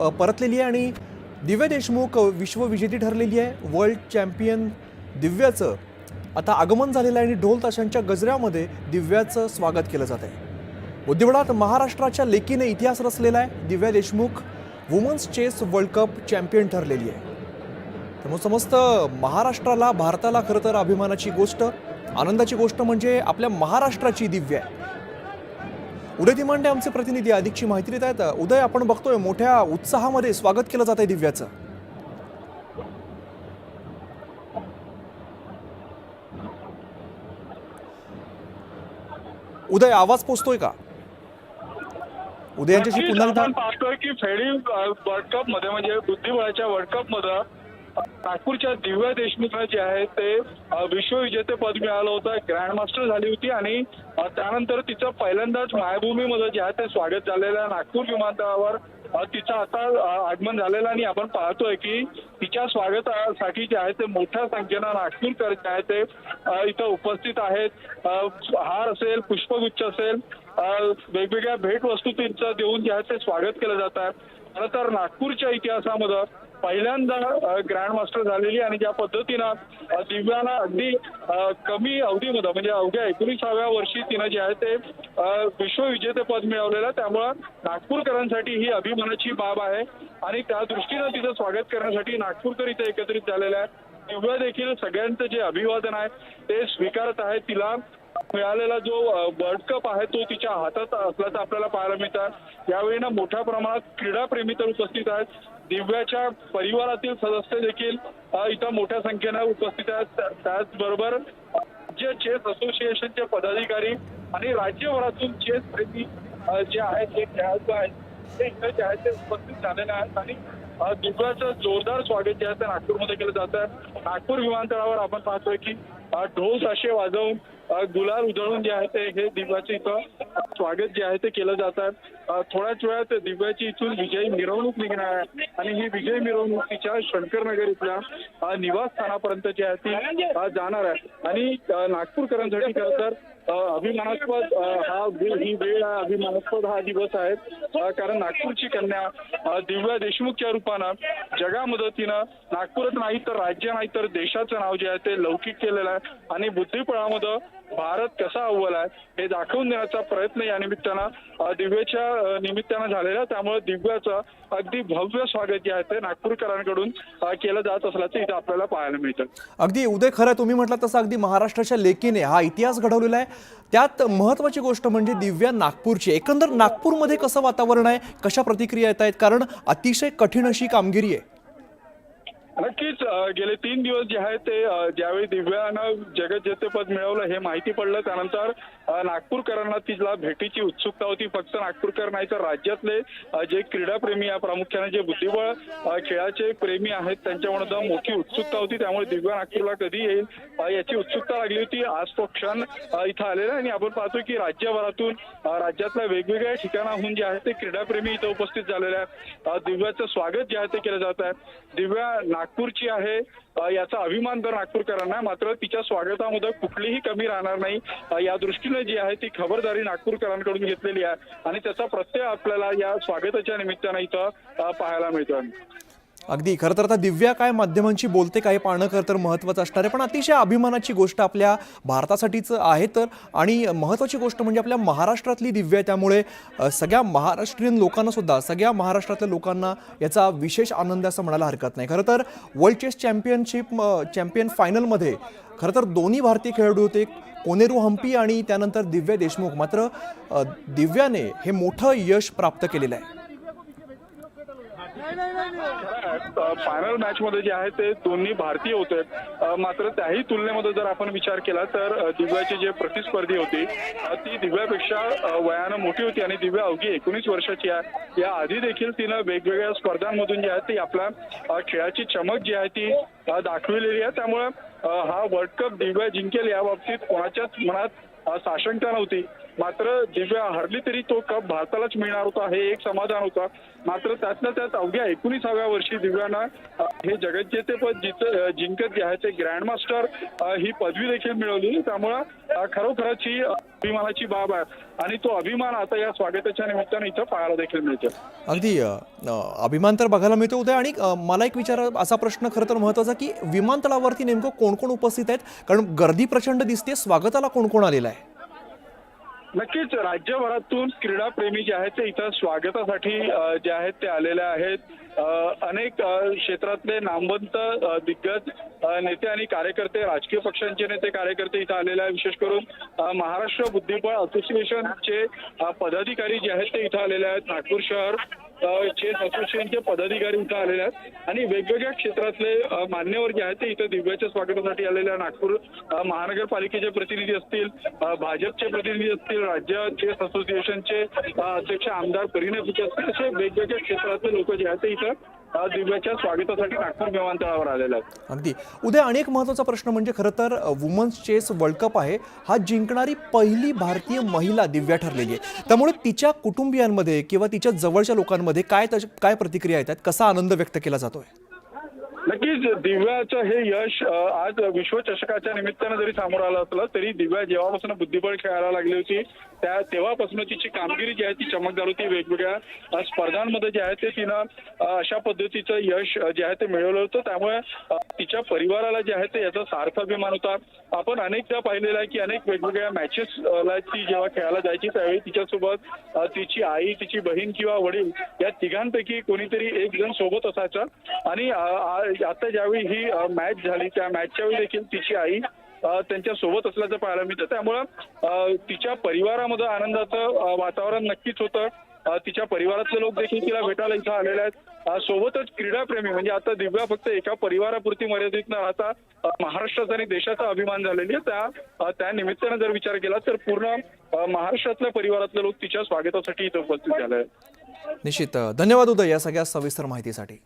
परतलेली आहे आणि दिव्या देशमुख विश्वविजेती ठरलेली आहे. वर्ल्ड चॅम्पियन दिव्याचं आता आगमन झालेलं आहे आणि ढोल ताशांच्या गजऱ्यामध्ये दिव्याचं स्वागत केलं जात आहे. बुद्धिबळात महाराष्ट्राच्या लेकीने इतिहास रचलेला आहे. Divya Deshmukh women's chess world cup champion ठरलेली आहे. त्यामुळे समस्त महाराष्ट्राला भारताला खरं तर अभिमानाची गोष्ट आनंदाची गोष्ट म्हणजे आपल्या महाराष्ट्राची दिव्या आहे. उदय दिमांडे आमचे प्रतिनिधी अधिकची माहिती देत आहेत. उदय आपण बघतोय मोठ्या उत्साहामध्ये स्वागत केलं जात आहे दिव्याचं. उदय आवाज पोचतोय का? उदय यांच्याशी पुन्हा पाहतोय की फेडी वर्ल्ड कपमध्ये म्हणजे बुद्धिबळाच्या वर्ल्ड कपमध्ये नागपूरच्या दिव्या देशमुखला जे आहे ते विश्वविजेते पद मिळालं होतं ग्रँड मास्टर झाली होती आणि त्यानंतर तिचं पहिल्यांदाच मायभूमीमध्ये जे आहे ते स्वागत झालेलं आहे. नागपूर विमानतळावर तिचं आता आगमन झालेलं आणि आपण पाहतोय की तिच्या स्वागतासाठी जे आहे ते मोठ्या संख्येनं नागपूरकर जे आहे ते इथं उपस्थित आहेत. हार असेल पुष्पगुच्छ असेल वेगवेगळ्या भेटवस्तू त्यांचं देऊन जे आहे ते स्वागत केलं जात आहे. खरं तर नागपूरच्या इतिहासामध्ये पहिल्यांदा ग्रँड मास्टर झालेली आणि ज्या पद्धतीनं दिव्यानं अगदी कमी अवधीमध्ये म्हणजे अवघ्या एकोणीसाव्या वर्षी तिनं जे आहे ते विश्वविजेतेपद मिळवलेलं आहे. त्यामुळं नागपूरकरांसाठी ही अभिमानाची बाब आहे. आणि त्या दृष्टीनं तिचं स्वागत करण्यासाठी नागपूरकर इथे एकत्रित झालेलं आहे दिव्या देखील सगळ्यांचं जे अभिवादन आहे ते स्वीकारत आहे. तिला मिळालेला जो वर्ल्ड कप आहे तो तिच्या हातात असल्याचं आपल्याला पाहायला मिळतं. यावेळी ना मोठ्या प्रमाणात क्रीडाप्रेमी तर उपस्थित आहेत. दिव्याच्या परिवारातील सदस्य देखील इथं मोठ्या संख्येनं उपस्थित आहेत. त्याचबरोबर राज्य चेस असोसिएशनचे पदाधिकारी आणि राज्यभरातून चेस प्रेमी जे आहेत जे खेळाडू आहेत ते इथं जे आहेत ते उपस्थित झालेले आहेत. आणि दिव्याचं जोरदार स्वागत जे आहे ते नागपूरमध्ये केलं जात आहे. नागपूर विमानतळावर आपण पाहतोय की ढोल ताशे वाजवून गुलाल उधळून जे आहे ते हे दिव्याचं इथं स्वागत जे आहे ते केलं जात आहे. थोड्याच वेळात दिव्याची इथून विजयी मिरवणूक निघणार आहे. आणि ही विजयी मिरवणूक तिच्या शंकरनगर इथल्या निवासस्थानापर्यंत जी आहे ती जाणार आहे. आणि नागपूरकरांसाठी खरं तर अभिमानास्पद हा ही वेळ आहे अभिमानास्पद हा दिवस आहे. कारण नागपूरची कन्या दिव्या देशमुखच्या रूप जगा मदतीनं नागपूरच नाही तर राज्य नाही तर देशाचं नाव जे आहे ते लौकिक केलेलं आहे. आणि बुद्धिबळामध्ये भारत कसा अव्वल आहे हे दाखवून देण्याचा प्रयत्न या निमित्तानं दिव्याच्या निमित्तानं झालेला त्यामुळे दिव्याचं अगदी भव्य स्वागत जे आहे ते नागपूरकरांकडून केलं जात असल्याचं इथं आपल्याला पाहायला मिळतं. अगदी उदय खरं तुम्ही म्हटलं तसं अगदी महाराष्ट्राच्या लेकीने हा इतिहास घडवलेला आहे. त्यात महत्वाची गोष्ट म्हणजे दिव्या नागपूरची. एकंदर नागपूरमध्ये कसं वातावरण आहे कशा प्रतिक्रिया येत आहेत? कारण अतिशय कठीण अशी कामगिरी आहे. नक्कीच गेले तीन दिवस जे आहे ते ज्यावेळी दिव्यानं जगज्जेतेपद मिळवलं हे माहिती पडलं त्यानंतर नागपूरकरांना तिला भेटीची उत्सुकता होती. फक्त नागपूरकर नाही तर राज्यातले जे क्रीडाप्रेमी प्रामुख्याने जे बुद्धिबळ खेळाचे प्रेमी आहेत त्यांच्यामध्ये मोठी उत्सुकता होती. त्यामुळे दिव्या नागपूरला कधी येईल याची उत्सुकता लागली होती. आज तो क्षण इथं आलेला आहे. आणि आपण पाहतो की राज्यभरातून राज्यातल्या वेगवेगळ्या ठिकाणाहून जे आहे ते क्रीडाप्रेमी इथं उपस्थित झालेले आहेत. दिव्याचं स्वागत जे आहे ते केलं जात आहे. दिव्या नागपूरची आहे. याचा अभिमान तर नागपूरकरांना मात्र तिच्या स्वागतामध्ये कुठलीही कमी राहणार नाही. या दृष्टीने जी आहे ती खबरदारी नागपूरकरांकडून घेतलेली आहे. आणि त्याचा प्रत्यय आपल्याला या स्वागताच्या निमित्तानं इथं पाहायला मिळतो अगदी. खरं तर आता दिव्या काय माध्यमांची बोलते काय पाहणं खरं तर महत्त्वाचं असणार आहे. पण अतिशय अभिमानाची गोष्ट आपल्या भारतासाठीच आहे तर. आणि महत्त्वाची गोष्ट म्हणजे आपल्या महाराष्ट्रातली दिव्या त्यामुळे सगळ्या महाराष्ट्रीयन लोकांना सुद्धा सगळ्या महाराष्ट्रातल्या लोकांना याचा विशेष आनंद असं म्हणायला हरकत नाही. खरं तर वर्ल्ड चेस चॅम्पियनशिप चॅम्पियन फायनलमध्ये खरं तर दोन्ही भारतीय खेळाडू होते कोनेरू हम्पी आणि त्यानंतर दिव्या देशमुख. मात्र दिव्याने हे मोठं यश प्राप्त केलेलं आहे. फायनल मॅच मध्ये जे आहे ते दोन्ही भारतीय होते. मात्र त्याही तुलनेमध्ये जर आपण विचार केला तर दिव्याची जे प्रतिस्पर्धी होती ती दिव्यापेक्षा वयानं मोठी होती आणि दिव्या अवघी एकोणीस वर्षाची आहे. या आधी देखील तिनं वेगवेगळ्या स्पर्धांमधून जे आहे ती आपल्या खेळाची चमक जी आहे ती दाखविलेली आहे. त्यामुळे हा वर्ल्ड कप दिव्या जिंकेल या बाबतीत कोणाच्याच मनात साशंकता नव्हती. मात्र दिव्या हरली तरी तो कप भारतालाच मिळणार होता हे एक समाधान होता. मात्र त्यातल्या त्यात अवघ्या एकोणीसाव्या वर्षी दिव्यानं हे जगज्जेतेपद जित जिंकत घ्यायचे ग्रँडमास्टर ही पदवी देखील मिळवली. त्यामुळं खरोखरच ही अभिमानाची बाब आहे. आणि तो अभिमान आता या स्वागताच्या निमित्तानं इथं पाहायला देखील मिळतो अगदी अभिमान तर बघायला मिळतो उद्या. आणि मला एक विचार असा प्रश्न खरं तर महत्त्वाचा की विमानतळावरती नेमकं कोण कोण उपस्थित आहेत? कारण गर्दी प्रचंड दिसते स्वागताला कोण कोण आलेलं आहे? नक्कीच राज्यभरातून क्रीडाप्रेमी जे आहेत ते इथं स्वागतासाठी जे आहेत ते आलेले आहेत. अनेक क्षेत्रातले नामवंत दिग्गज नेते आणि कार्यकर्ते राजकीय पक्षांचे नेते कार्यकर्ते इथं आलेले आहेत. विशेष करून महाराष्ट्र बुद्धिबळ असोसिएशनचे पदाधिकारी जे आहेत ते इथं आलेले आहेत. नागपूर शहर चेस असोसिएशनचे पदाधिकारी इथं आलेले आहेत. आणि वेगवेगळ्या क्षेत्रातले मान्यवर जे आहेत ते इथं दिव्याच्या स्वागतासाठी आलेले आहेत. नागपूर महानगरपालिकेचे प्रतिनिधी असतील भाजपचे प्रतिनिधी असतील राज्य चेस असोसिएशनचे अध्यक्ष आमदार परिणय असतील असे वेगवेगळ्या क्षेत्रातले लोक जे आहेत ते इथं दिव्याच्या स्वागतासाठी नागपूर विमानतळावर आलेला आहे. अगदी. उद्या अनेक महत्त्वाचा प्रश्न म्हणजे खरं तर वुमन्स चेस वर्ल्ड कप आहे. हा जिंकणारी पहिली भारतीय महिला दिव्या ठरलेली आहे. त्यामुळे तिच्या कुटुंबियांमध्ये किंवा तिच्या जवळच्या लोकांमध्ये काय काय प्रतिक्रिया येतात? कसा आनंद व्यक्त केला जातोय? नक्कीच दिव्याचं हे यश आज विश्वचषकाच्या निमित्तानं जरी समोर आलं असलं तरी दिव्या जेव्हापासून बुद्धिबळ खेळायला लागली होती त्या तेव्हापासून तिची कामगिरी जी आहे ती चमकदार होती. वेगवेगळ्या स्पर्धांमध्ये जे आहे ते तिनं अशा पद्धतीचं यश जे आहे ते मिळवलं होतं. त्यामुळे तिच्या परिवाराला जे आहे ते याचा सार्थ अभिमान होता. आपण अनेकदा पाहिलेलं आहे की अनेक वेगवेगळ्या मॅचेस ती जेव्हा खेळायला जायची त्यावेळी तिच्यासोबत तिची आई तिची बहीण किंवा वडील या तिघांपैकी कोणीतरी एक जण सोबत असायचा. आणि म्हणजे आता ज्यावेळी ही मॅच झाली त्या मॅचच्या वेळी देखील तिची आई त्यांच्यासोबत असल्याचं पाहायला मिळतं. त्यामुळं तिच्या परिवारामध्ये आनंदाचं वातावरण नक्कीच होतं. तिच्या परिवारातले लोक देखील तिला भेटायला इथं आलेले आहेत. सोबतच क्रीडाप्रेमी म्हणजे आता दिव्या फक्त एका परिवारापुरती मर्यादित न राहता महाराष्ट्राचा आणि देशाचा अभिमान झालेली आहे. त्या त्या निमित्तानं जर विचार केला तर पूर्ण महाराष्ट्रातल्या परिवारातले लोक तिच्या स्वागतासाठी इथं उपस्थित झाले आहेत. निश्चित. धन्यवाद उदय या सगळ्या सविस्तर माहितीसाठी.